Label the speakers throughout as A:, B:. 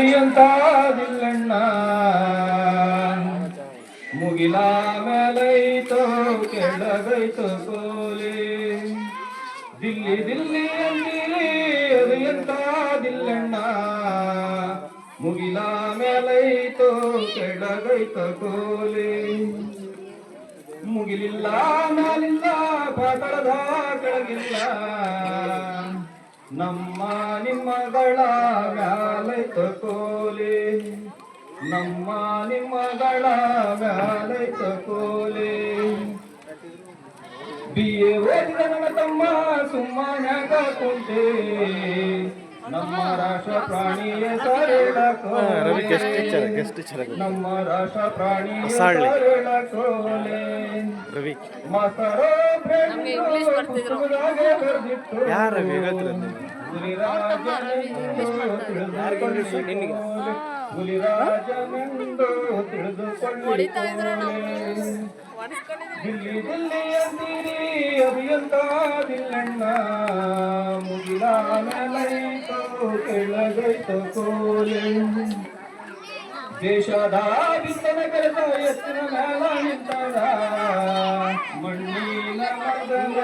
A: ಅಂತಾದಿಲ್ಲಣ್ಣ ಮುಗಿಲ ಮೇಲೈತೋ, ಕೆಳಗೈತೋ ಕೋಲಿ ದಿಲ್ಲಿ ದಿಲ್ಲಿ ಅಂದಿರಿ, ಅದು ಎಂತಾದಿಲ್ಲಣ್ಣ. ಮುಗಿಲ ಮೇಲೈತೋ, ಕೆಳಗೈತೋ ಕೋಲೆ ಮುಗಿಲಿಲ್ಲ ಮೇಲಿಲ್ಲ ಪಾತಳದ ಕೆಳಗಿಲ್ಲ. ನಮ್ಮ ನಿಮ್ಮಗಳ ಮ್ಯಾಲೈತ ಕೋಲೆ ನಮ್ಮ ನಿಮ್ಮಗಳ ಮ್ಯಾಲೈತ ಕೋಲೆ ಬಿ ಎ ಓದಿದ ನನ್ನ ತಮ್ಮ ಸುಮ್ಮನ್ಯಾಗ ಕುಂತೆ. ನಮ್ಮ ರಾಷ್ಟ್ರ ಪ್ರಾಣಿಯ ಸರಳ ಕೋಲೆ. ನಮ್ಮ ರಾಷ್ಟ್ರ ಪ್ರಾಣಿಯ. ಸರಳ ಕೋಲೆ.
B: ರವಿ
C: ನಮ್ಗೆ ಇಂಗ್ಲಿಷ್ ಬರ್ತಿದ್ರು.
B: ಯಾರ್ ರವಿ ಗೊತ್ತಿಲ್ಲ
C: ಹೊಡಿತಾ ಇದ್ರು ನಾವು ಒರೆಸ್ಕೊಂಡಿದೀವಿ
A: ದಿಲ್ಲಿ ದಿಲ್ಲಿ ಅಂದಿರಿ ಅದು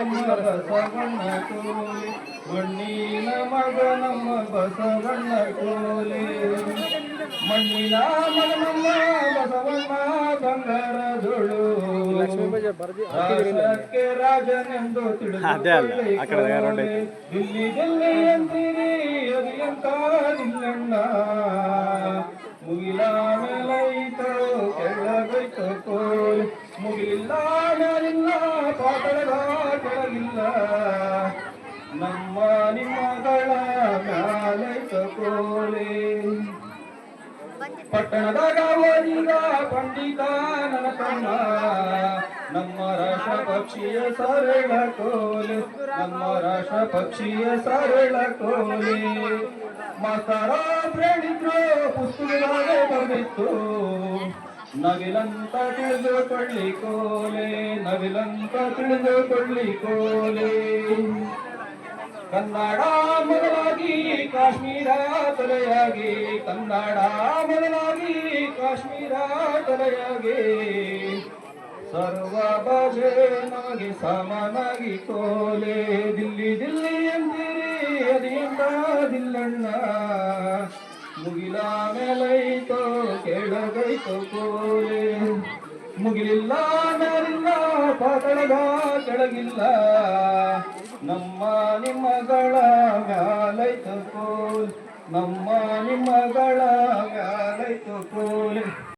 A: ಬಸವಣ್ಣ ಕೋಲೆ ಮಣ್ಣಿನ ಮಗ ನಮ್ಮ ಬಸವಣ್ಣ ಕೋಲೆ ಮಣ್ಣಿನ ಮಗ ನಮ್ಮ ಬಸವಣ್ಣ ಬಂಗಾರದೊಳು ರಾಷ್ಟ್ರಕ್ಕೆ ರಾಜನೆಂದು
B: ಅದೇ ಅಲ್ಲ, ಆ ಕಡೆ ರೋಡ್ ಐತೆ.
A: ದಿಲ್ಲಿ ದಿಲ್ಲಿ ಅಂತೀರಿ ಅದು ಎಂತಾದಿಲ್ಲಣ್ಣ ಮುಗಿಲ ಮೇಲೈತೋ ಕೆಳಗೈತೋ ಕೋಲ್ ಮುಗಿಲಿಲ್ಲ ಪಟ್ಟಣದಾಗ ಓದಿದ ಪಂಡಿತ ನನ್ನ ಕಣ್ಣ ನಮ್ಮ ರಾಷ್ಟ್ರ ಪಕ್ಷಿಯ ಸರಳ ಕೋಲೆ, ನಮ್ಮ ರಾಷ್ಟ್ರ ಪಕ್ಷಿಯ ಸರಳ ಕೋಲೆ. ಮಸರ ಪ್ರೇಣಿದ್ರು ಪುಸ್ತಕದಾಗ ಬಂದಿತ್ತು. ನವಿಲಂತ ತಿಳಿದುಕೊಳ್ಳಿ ಕೋಲೆ, ನವಿಲಂತ ತಿಳಿದುಕೊಳ್ಳಿ ಕೋಲೆ. ಕನ್ನಡ ಮೊದಲಾಗಿ, ಕಾಶ್ಮೀರ ತಲೆಯಾಗಿ, ಕನ್ನಡ ಮೊದಲಾಗಿ, ಕಾಶ್ಮೀರ ತಲೆಯಾಗಿ. ಸರ್ವ ಭಾಷೆ ನಮಗೆ ಸಮನಾಗಿ ಕೋಲೆ ದಿಲ್ಲಿ ದಿಲ್ಲಿ ಎಂದಿರಿ ಅದೇಂದಾದಿಲ್ಲಣ್ಣ ಮುಗಿಲ ಮೇಲೈತೋ, ಕೆಳಗೈತೋ ಕೋಲೆ ಮುಗಿಲಿಲ್ಲ ಮೇಲಿಲ್ಲ ಪಾತಳದ ಕೆಳಗಿಲ್ಲ. ನಮ್ಮ ನಿಮ್ಮಗಳ ಗಾಲೈತು ಕೋಲ್. ನಮ್ಮ ನಿಮ್ಮಗಳ ಗಾಲೈತು ಕೋಲ್.